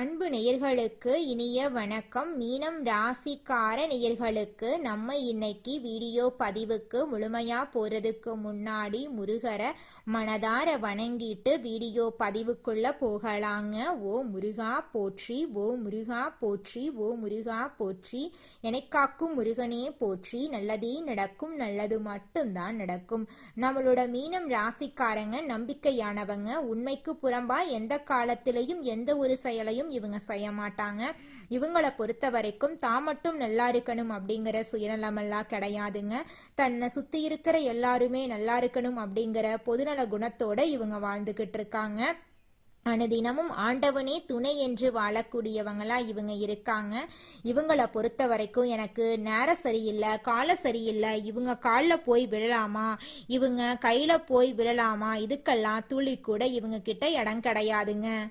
அன்பு நேயர்களுக்கு இனிய வணக்கம். மீனம் ராசிக்கார நேயர்களுக்கு நம்ம இன்னைக்கு வீடியோ பதிவுக்கு முழுமையா போறதுக்கு முன்னாடி முருகரை மனதார வணங்கிட்டு வீடியோ பதிவுக்குள்ள போகலாங்க. ஓ முருகா போற்றி ஓ முருகா போற்றி ஓ முருகா போற்றி. எனக்காக்கும் முருகனே போற்றி. நல்லதே நடக்கும் நல்லது மட்டும்தான் நடக்கும். நம்மளோட மீனம் ராசிக்காரங்க நம்பிக்கையானவங்க உண்மைக்கு புறம்பா எந்த காலத்திலையும் எந்த ஒரு செயலையும் இவங்க செய்ய மாட்டாங்க. இவங்களை பொறுத்த வரைக்கும் தான் மட்டும் நல்லா இருக்கணும் அப்படிங்கிற சுயநலமெல்லாம் கிடையாதுங்க. தன்னை சுத்தி இருக்கிற எல்லாருமே நல்லா இருக்கணும் அப்படிங்கிற பொதுநல குணத்தோட இவங்க வாழ்ந்துகிட்டு இருக்காங்க. அனுதினமும் ஆண்டவனே துணை என்று வாழக்கூடியவங்களா இவங்க இருக்காங்க. இவங்கள பொறுத்த வரைக்கும் எனக்கு நேரம் சரியில்லை காலம் சரியில்லை இவங்க காலில் போய் விழலாமா? இவங்க கையில போய் விழலாமா? இதுக்கெல்லாம் துளி கூட இவங்க கிட்ட இடம் கிடையாதுங்க.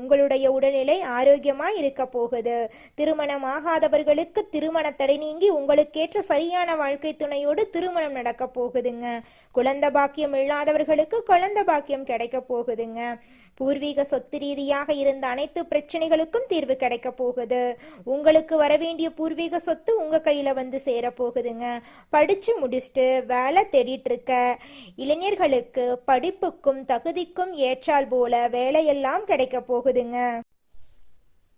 உங்களுடைய உடல்நிலை ஆரோக்கியமாய் இருக்க போகுது. திருமணமாகாதவர்களுக்கு திருமண தடை நீங்கி உங்களுக்கேற்ற சரியான வாழ்க்கை துணையோடு திருமணம் நடக்க போகுதுங்க. குழந்தை பாக்கியம் இல்லாதவர்களுக்கு குழந்தை பாக்கியம் கிடைக்க போகுதுங்க. பூர்வீக சொத்து ரீதியாக இருந்த அனைத்து பிரச்சனைகளுக்கும் தீர்வு கிடைக்க போகுது. உங்களுக்கு வர வேண்டிய பூர்வீக சொத்து உங்க கையில வந்து சேர போகுதுங்க. படிச்சு முடிச்சுட்டு வேலை தேடிட்டு இருக்க இளைஞர்களுக்கு படிப்புக்கும் தகுதிக்கும் ஏற்றால் போல வேலையெல்லாம் கிடைக்க போகுதுங்க.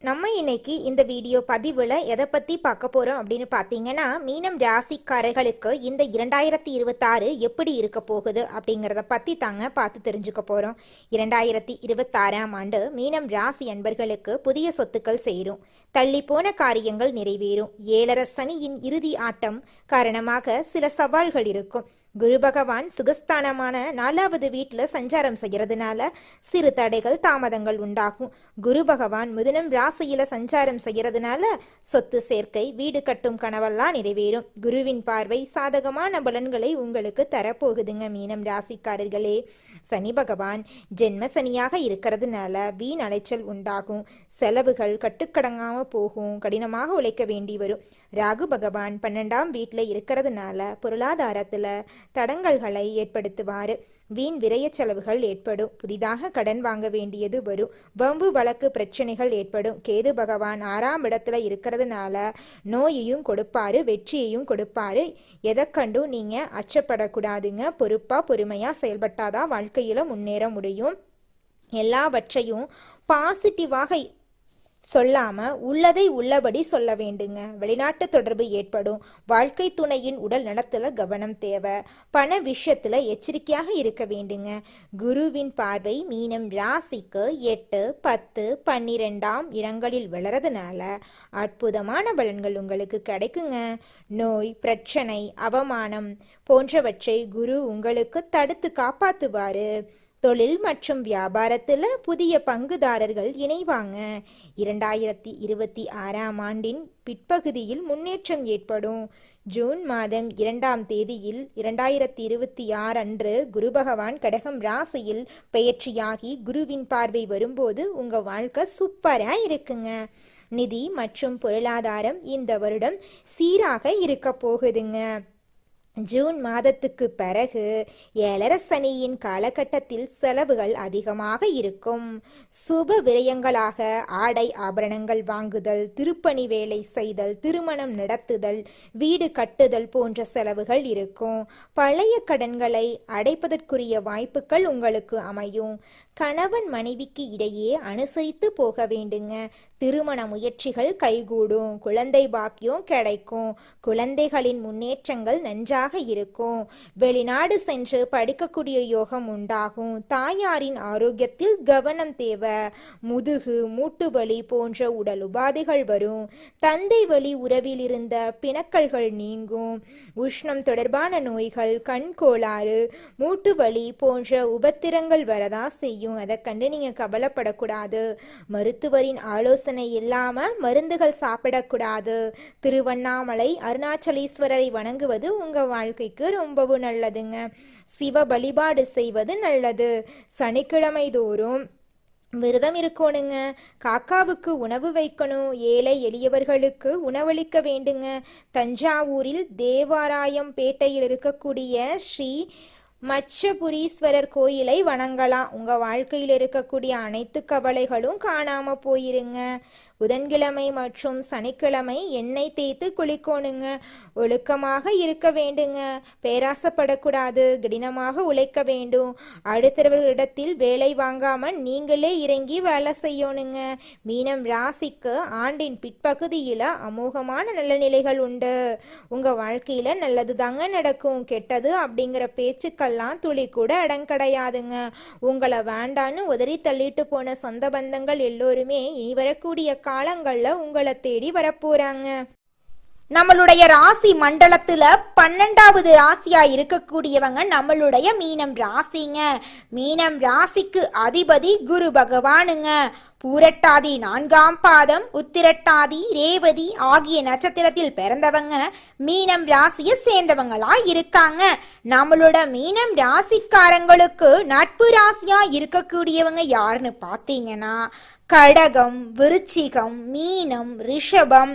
நம்ம இன்னைக்கு இந்த வீடியோ பதிவில் எதை பற்றி பார்க்க போகிறோம் அப்படின்னு பார்த்தீங்கன்னா மீனம் ராசிக்காரர்களுக்கு இந்த இரண்டாயிரத்தி இருபத்தாறு எப்படி இருக்க போகுது அப்படிங்கிறத பற்றி தாங்க பார்த்து தெரிஞ்சுக்க போகிறோம் இரண்டாயிரத்தி இருபத்தாறாம் ஆண்டு மீனம் ராசி அன்பர்களுக்கு புதிய சொத்துக்கள் சேரும். தள்ளி போன காரியங்கள் நிறைவேறும். ஏழரசனியின் இறுதி ஆட்டம் காரணமாக சில சவால்கள் இருக்கும். குரு பகவான் சுகஸ்தானமான நாலாவது வீட்டில் சஞ்சாரம் செய்கிறதுனால சிறு தடைகள் தாமதங்கள் உண்டாகும். குரு பகவான் முதனம் ராசியில சஞ்சாரம் செய்கிறதுனால சொத்து சேர்க்கை வீடு கட்டும் கனவெல்லாம் நிறைவேறும். குருவின் பார்வை சாதகமான பலன்களை உங்களுக்கு தரப்போகுதுங்க மீனம் ராசிக்காரர்களே. சனி பகவான் ஜென்ம சனியாக இருக்கிறதுனால வீண் அலைச்சல் உண்டாகும். செலவுகள் கட்டுக்கடங்காம போகும் கடினமாக உழைக்க வேண்டி வரும். ராகு பகவான் பன்னெண்டாம் வீட்டில் இருக்கிறதுனால பொருளாதாரத்துல தடங்கல்களை ஏற்படுத்துவாரு. வீண் விரய செலவுகள் ஏற்படும். புதிதாக கடன் வாங்க வேண்டியது வரும். வம்பு வழக்கு பிரச்சனைகள் ஏற்படும். கேது பகவான் ஆறாம் இடத்துல இருக்கிறதுனால நோயையும் கொடுப்பாரு வெற்றியையும் கொடுப்பாரு. எதை கண்டும் நீங்க அச்சப்படக்கூடாதுங்க. பொறுப்பா பொறுமையா செயல்பட்டாதான் வாழ்க்கையில முன்னேற முடியும். எல்லாவற்றையும் பாசிட்டிவாக சொல்லாம உள்ளதை உள்ளபடி சொல்ல வேண்டுங்க. வெளிநாட்டு தொடர்பு ஏற்படும். வாழ்க்கை துணையின் உடல் நலத்துல கவனம் தேவை. பண விஷயத்துல எச்சரிக்கையாக இருக்க வேண்டுங்க. குருவின் பார்வை மீனம் ராசிக்கு எட்டு பத்து பன்னிரெண்டாம் இடங்களில் வளரதுனால அற்புதமான பலன்கள் உங்களுக்கு கிடைக்குங்க. நோய் பிரச்சனை அவமானம் போன்றவற்றை குரு உங்களுக்கு தடுத்து காப்பாத்துவாரு. தொழில் மற்றும் வியாபாரத்தில் புதிய பங்குதாரர்கள் இணைவாங்க. இரண்டாயிரத்தி இருபத்தி ஆறாம் ஆண்டின் பிற்பகுதியில் முன்னேற்றம் ஏற்படும். ஜூன் மாதம் இரண்டாம் தேதியில் இரண்டாயிரத்தி இருபத்தி ஆறு அன்று குரு பகவான் கடகம் ராசியில் பெயர்ச்சியாகி குருவின் பார்வை வரும்போது உங்கள் வாழ்க்கை சூப்பராக இருக்குங்க. நிதி மற்றும் பொருளாதாரம் இந்த வருடம் சீராக இருக்க போகுதுங்க. ஜூன் மாதத்துக்கு பிறகு ஏழரசனியின் காலகட்டத்தில் செலவுகள் அதிகமாக இருக்கும். சுப விரயங்களாக ஆடை ஆபரணங்கள் வாங்குதல் திருப்பணி வேலை செய்தல் திருமணம் நடத்துதல் வீடு கட்டுதல் போன்ற செலவுகள் இருக்கும். பழைய கடன்களை அடைப்பதற்குரிய வாய்ப்புகள் உங்களுக்கு அமையும். கணவன் மனைவிக்கு இடையே அனுசரித்து போக வேண்டுங்க. திருமண முயற்சிகள் கைகூடும். குழந்தை பாக்கியம் கிடைக்கும். குழந்தைகளின் முன்னேற்றங்கள் நன்றாக இருக்கும். வெளிநாடு சென்று படிக்கக்கூடிய யோகம் உண்டாகும். தாயாரின் ஆரோக்கியத்தில் கவனம் தேவை. முதுகு மூட்டு வலி போன்ற உடல் உபாதைகள் வரும். தந்தை வழி உறவில் இருந்த பிணக்கல்கள் நீங்கும். உஷ்ணம் தொடர்பான நோய்கள் கண் கோளாறு மூட்டு வலி போன்ற உபத்திரங்கள் வரதா செய்யும். செய்யும். அதை கண்டு நீங்கள் கவலைப்படக்கூடாது. மருத்துவரின் ஆலோசனை இல்லாமல் மருந்துகள் சாப்பிடக்கூடாது. திருவண்ணாமலை அருணாச்சலேஸ்வரரை வணங்குவது உங்கள் வாழ்க்கைக்கு ரொம்பவும் நல்லதுங்க. சிவ வழிபாடு செய்வது நல்லது. சனிக்கிழமை தோறும் விரதம் இருக்கணுங்க. காக்காவுக்கு உணவு வைக்கணும். ஏழை எளியவர்களுக்கு உணவளிக்க வேண்டுங்க. தஞ்சாவூரில் தேவாராயம் பேட்டையில் இருக்கக்கூடிய ஸ்ரீ மச்சபுரீஸ்வரர் கோயிலை வணங்கலாம். உங்க வாழ்க்கையில் இருக்கக்கூடிய அனைத்து கவலைகளும் காணாம போயிருங்க. புதன்கிழமை மற்றும் சனிக்கிழமை எண்ணெய் தேய்த்து குளிக்கணுங்க. ஒழுக்கமாக இருக்க வேண்டுங்க. பேராசப்படக்கூடாது. கடினமாக உழைக்க வேண்டும். அடுத்தவர்களிடத்தில் வேலை வாங்காமல் நீங்களே இறங்கி வேலை செய்யணுங்க. மீனம் ராசிக்கு ஆண்டின் பிற்பகுதியில் அமோகமான நல்ல நிலைகள் உண்டு. உங்க வாழ்க்கையில நல்லது தாங்க நடக்கும். கெட்டது அப்படிங்கிற பேச்சுக்கெல்லாம் துளி கூட அடங்கடையாதுங்க உங்களை வேண்டான்னு உதறி தள்ளிட்டு போன சொந்த பந்தங்கள் எல்லோருமே இனி வரக்கூடிய காலங்கள்ல உங்களை தேடி வரப்போறாங்க. நம்மளுடைய ராசி மண்டலத்துல பன்னெண்டாவது ராசியா இருக்கக்கூடியவங்க நம்மளுடைய மீனம் ராசிங்க. மீனம் ராசிக்கு அதிபதி குரு பகவானுங்க. பூரட்டாதி நான்காம் பாதம் உத்திரட்டாதி ரேவதி ஆகிய நட்சத்திரத்தில் பிறந்தவங்க மீனம் ராசியை சேர்ந்தவங்களா இருக்காங்க. நம்மளோட மீனம் ராசிக்காரங்களுக்கு நட்பு ராசியா இருக்கக்கூடியவங்க யாருன்னு பார்த்தீங்கன்னா கடகம் விருச்சிகம் மீனம் ரிஷபம்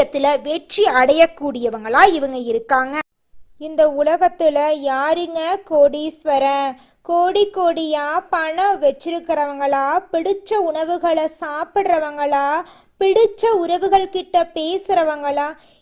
காரியத்துல வெற்றி அடையக்கூடியவங்களா இவங்க இருக்காங்க. இந்த உலகத்துல யாருங்க கோடீஸ்வரன்? கோடி கோடியா பணம் வச்சிருக்கிறவங்களா? பிடிச்ச உணவுகளை சாப்பிட்றவங்களா? பிடிச்ச உறவுகள் கிட்ட பேசுறவங்களா?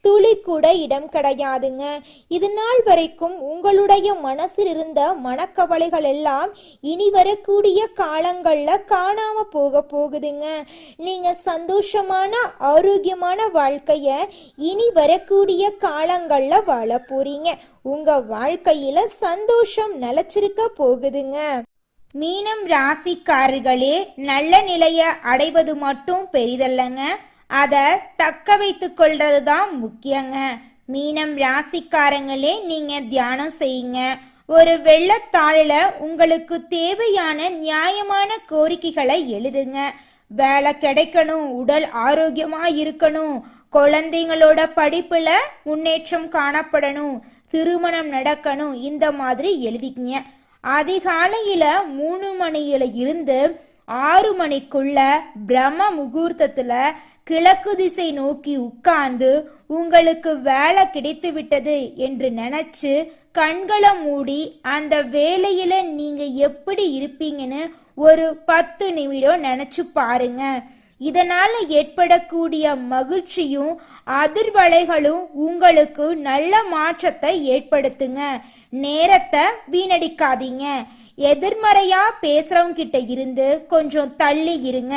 துளி கூட இடம் கிடையாதுங்க. இது நாள் வரைக்கும் உங்களுடைய மனசில் இருந்த மனக்கவலைகள் எல்லாம் இனி வரக்கூடிய காலங்கள்ல காணாம போக போகுதுங்க. நீங்க சந்தோஷமான ஆரோக்கியமான வாழ்க்கைய இனி வரக்கூடிய காலங்கள்ல வாழ போறீங்க. உங்க வாழ்க்கையில சந்தோஷம் நிலச்சிருக்க போகுதுங்க. மீனம் ராசிக்காரர்களே நல்ல நிலைய அடைவது மட்டும் பெரிதல்லங்க. அதை தக்க வைத்து கொள்றது தான் முக்கியங்க. மீனம் ராசிக்காரங்களே நீங்க தியானம் செய்யுங்க. ஒரு வெள்ளத்தாளில உங்களுக்கு தேவையான நியாயமான கோரிக்கைகளை எழுதுங்க. வேலை கிடைக்கணும் உடல் ஆரோக்கியமா இருக்கணும் குழந்தைங்களோட படிப்புல முன்னேற்றம் காணப்படணும் திருமணம் நடக்கணும் இந்த மாதிரி எழுதிக்கிங்க. அதிகாலையில மூணு மணியில இருந்து ஆறு மணிக்குள்ள பிரம்ம முகூர்த்தத்துல கிழக்கு திசை நோக்கி உட்கார்ந்து உங்களுக்கு வேலை கிடைத்து விட்டது என்று நினைச்சு கண்களை மூடி அந்த வேலையில நீங்க எப்படி இருப்பீங்கன்னு ஒரு பத்து நிமிடம் நினைச்சு பாருங்க. இதனால ஏற்படக்கூடிய மகிழ்ச்சியும் அதிர்வலைகளும் உங்களுக்கு நல்ல மாற்றத்தை ஏற்படுத்துங்க. நேரத்தை வீணடிக்காதீங்க. எதிர்மறையா பேசுறவங்க கிட்ட இருந்து கொஞ்சம் தள்ளி இருங்க.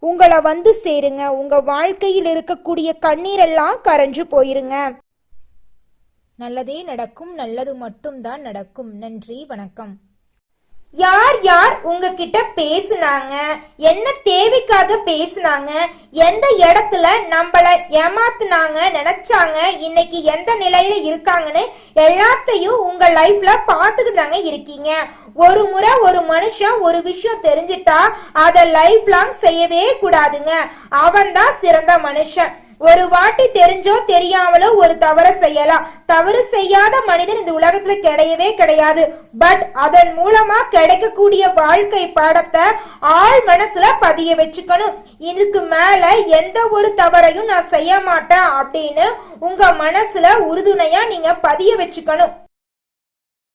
உங்களை வந்து சேருங்க. உங்க வாழ்க்கையில் இருக்கக்கூடிய கண்ணீரெல்லாம் கரைஞ்சு போயிருங்க. நல்லதே நடக்கும் நல்லது மட்டும்தான் நடக்கும். நன்றி வணக்கம். யார் யார் உங்ககிட்ட பேசுனாங்க? என்ன தேவைக்காக பேசுனாங்க? எந்த இடத்துல நம்மள ஏமாத்துனாங்க நினைச்சாங்க? இன்னைக்கு எந்த நிலையில இருக்காங்கன்னு எல்லாத்தையும் உங்க லைஃப்ல பாத்துக்கிட்டு தாங்க இருக்கீங்க. ஒரு முறை ஒரு மனுஷன் ஒரு விஷயம் தெரிஞ்சிட்டா அதை லைஃப் லாங் செய்யவே கூடாதுங்க. அவன் தான் சிறந்த மனுஷன். ஒரு வாட்டி தெரிஞ்சோ தெரியாமலோ ஒரு தவறை செய்யலாம். தவறு செய்யாத மனிதன் இந்த உலகத்துல கிடையவே கிடையாது. பட் அதன் மூலமா கிடைக்கக்கூடிய வாழ்க்கை பாடத்தை ஆள் மனசுல பதிய வச்சுக்கணும். இதுக்கு மேல எந்த ஒரு தவறையும் நான் செய்ய மாட்டேன் அப்படின்னு உங்க மனசுல உறுதுணையா நீங்க பதிய வச்சுக்கணும்.